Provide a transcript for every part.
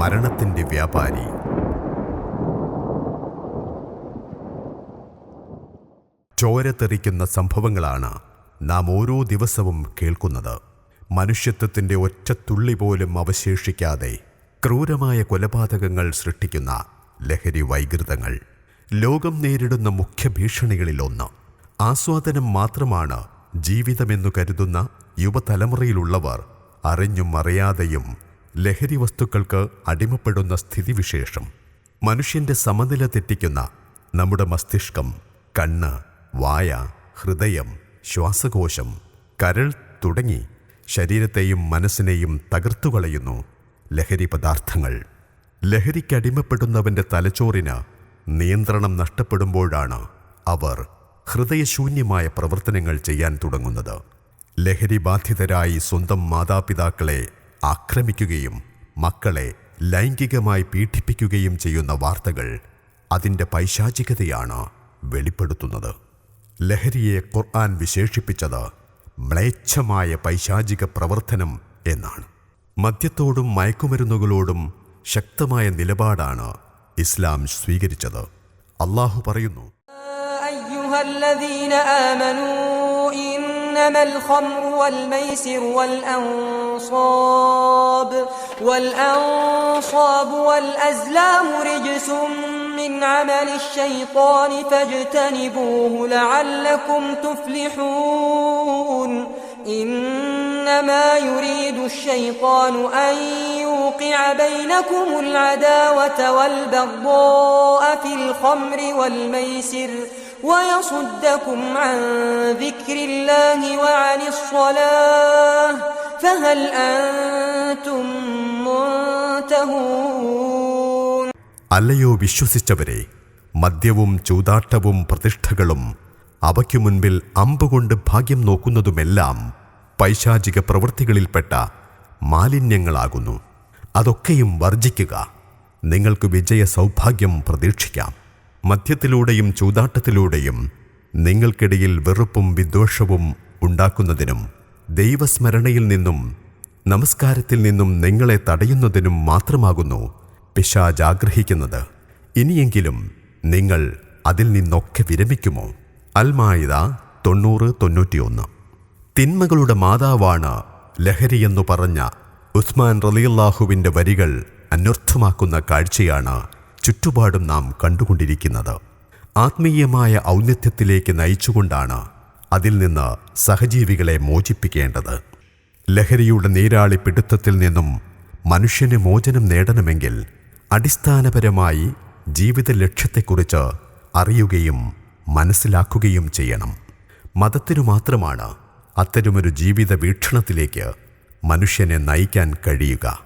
മരണത്തിന്റെ വ്യാപാരി. ചോരത്തെറിക്കുന്ന സംഭവങ്ങളാണ് നാം ഓരോ ദിവസവും കേൾക്കുന്നത്. മനുഷ്യത്വത്തിന്റെ ഒറ്റത്തുള്ളി പോലും അവശേഷിക്കാതെ ക്രൂരമായ കൊലപാതകങ്ങൾ സൃഷ്ടിക്കുന്ന ലഹരി വൈകൃതങ്ങൾ. ലോകം നേരിടുന്ന മുഖ്യ ഭീഷണികളിലൊന്ന്. ആസ്വാദനം മാത്രമാണ് ജീവിതമെന്നു കരുതുന്ന യുവതലമുറയിലുള്ളവർ അറിഞ്ഞും അറിയാതെയും ലഹരി വസ്തുക്കൾക്ക് അടിമപ്പെടുന്ന സ്ഥിതിവിശേഷം. മനുഷ്യന്റെ സമനില തെറ്റിക്കുന്ന നമ്മുടെ മസ്തിഷ്കം കണ്ണ് വായ ഹൃദയം ശ്വാസകോശം കരൾ തുടങ്ങി ശരീരത്തെയും മനസ്സിനെയും തകർത്തുകളയുന്നു ലഹരി പദാർത്ഥങ്ങൾ. ലഹരിക്കടിമപ്പെടുന്നവന്റെ തലച്ചോറിന് നിയന്ത്രണം നഷ്ടപ്പെടുമ്പോഴാണ് അവർ ഹൃദയശൂന്യമായ പ്രവർത്തനങ്ങൾ ചെയ്യാൻ തുടങ്ങുന്നത്. ലഹരി ബാധിതരായി സ്വന്തം മാതാപിതാക്കളെ ആക്രമിക്കുകയും മക്കളെ ലൈംഗികമായി പീഡിപ്പിക്കുകയും ചെയ്യുന്ന വാർത്തകൾ അതിന്റെ പൈശാചികതയാണ് വെളിപ്പെടുത്തുന്നത്. ലഹരിയെ ഖുർആൻ വിശേഷിപ്പിച്ചത് മ്ലേച്ഛമായ പൈശാചിക പ്രവർത്തനം എന്നാണ്. മദ്യത്തോടും മയക്കുമരുന്നുകളോടും ശക്തമായ നിലപാടാണ് ഇസ്ലാം സ്വീകരിച്ചത്. അള്ളാഹു പറയുന്നു അയ്യുഹല്ലദീന ആമനൂ إنما الخمر والميسر والأنصاب والأنصاب والأزلام رجس من عمل الشيطان فاجتنبوه لعلكم تفلحون إنما يريد الشيطان أن يوقع بينكم العداوة والبغضاء في الخمر والميسر ويصدكم عن ذكر الله وعن الصلاة فهل أنتم منتهون അല്ലയോ വിശ്വസിച്ചവരെ മദ്യവും ചൂതാട്ടവും പ്രതിഷ്ഠകളും അവയ്ക്കു മുൻപിൽ അമ്പുകൊണ്ട് ഭാഗ്യം നോക്കുന്നതുമെല്ലാം പൈശാചിക പ്രവൃത്തികളിൽപ്പെട്ട മാലിന്യങ്ങളാകുന്നു അതൊക്കെയും വർജിക്കുക നിങ്ങൾക്ക് വിജയ സൗഭാഗ്യം പ്രതീക്ഷിക്കാം മദ്യത്തിലൂടെയും ചൂതാട്ടത്തിലൂടെയും നിങ്ങൾക്കിടയിൽ വെറുപ്പും വിദ്വേഷവും ഉണ്ടാക്കുന്നതിനും ദൈവസ്മരണയിൽ നിന്നും നമസ്കാരത്തിൽ നിന്നും നിങ്ങളെ തടയുന്നതിനും മാത്രമാകുന്നു പിശാജ് ആഗ്രഹിക്കുന്നത്. ഇനിയെങ്കിലും നിങ്ങൾ അതിൽ നിന്നൊക്കെ വിരമിക്കുമോ? അൽമായിദ തൊണ്ണൂറ് തൊണ്ണൂറ്റിയൊന്ന്. തിന്മകളുടെ മാതാവാണ് ലഹരിയെന്നു പറഞ്ഞ ഉസ്മാൻ റലിയല്ലാഹുവിന്റെ വരികൾ അന്വർത്ഥമാക്കുന്ന കാഴ്ചയാണ് ചുറ്റുപാടും നാം കണ്ടുകൊണ്ടിരിക്കുന്നത്. ആത്മീയമായ ഔന്നത്യത്തിലേക്ക് നയിച്ചുകൊണ്ടാണ് അതിൽ നിന്ന് സഹജീവികളെ മോചിപ്പിക്കേണ്ടത്. ലഹരിയുടെ നീരാളി പിടുത്തത്തിൽ നിന്നും മനുഷ്യന് മോചനം നേടണമെങ്കിൽ അടിസ്ഥാനപരമായി ജീവിത ലക്ഷ്യത്തെക്കുറിച്ച് അറിയുകയും മനസ്സിലാക്കുകയും ചെയ്യണം. മതത്തിനു മാത്രമാണ് അത്തരമൊരു ജീവിത വീക്ഷണത്തിലേക്ക് മനുഷ്യനെ നയിക്കാൻ കഴിയുക.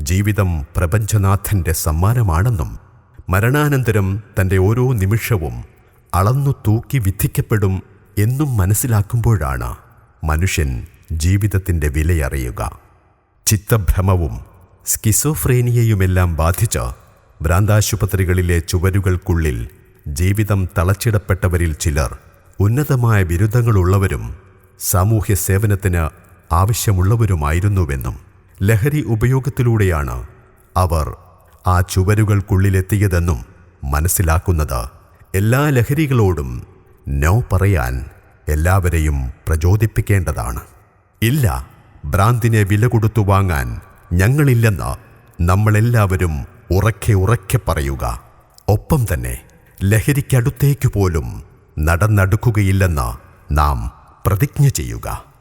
ജീവിതം പ്രപഞ്ചനാഥന്റെ സമ്മാനമാണെന്നും മരണാനന്തരം തന്റെ ഓരോ നിമിഷവും അളന്നു തൂക്കി വിധിക്കപ്പെടും എന്നും മനസ്സിലാക്കുമ്പോഴാണ് മനുഷ്യൻ ജീവിതത്തിന്റെ വിലയറിയുക. ചിത്തഭ്രമവും സ്കിസോഫ്രേനിയയുമെല്ലാം ബാധിച്ച് ഭ്രാന്താശുപത്രികളിലെ ചുവരുകൾക്കുള്ളിൽ ജീവിതം തളച്ചിടപ്പെട്ടവരിൽ ചിലർ ഉന്നതമായ ബിരുദങ്ങളുള്ളവരും സാമൂഹ്യ സേവനത്തിന് ആവശ്യമുള്ളവരുമായിരുന്നുവെന്നും ലഹരി ഉപയോഗത്തിലൂടെയാണ് അവർ ആ ചുവരുകൾക്കുള്ളിലെത്തിയതെന്നും മനസ്സിലാക്കുന്നത് എല്ലാ ലഹരികളോടും നോ പറയാൻ എല്ലാവരെയും പ്രചോദിപ്പിക്കേണ്ടതാണ്. ഇല്ല ഭ്രാന്തിനെ വില കൊടുത്തു വാങ്ങാൻ ഞങ്ങളില്ലെന്ന് നമ്മളെല്ലാവരും ഉറക്കെ ഉറക്കെ പറയുക. ഒപ്പം തന്നെ ലഹരിക്കടുത്തേക്കു പോലും നടന്നടുക്കുകയില്ലെന്ന് നാം പ്രതിജ്ഞ ചെയ്യുക.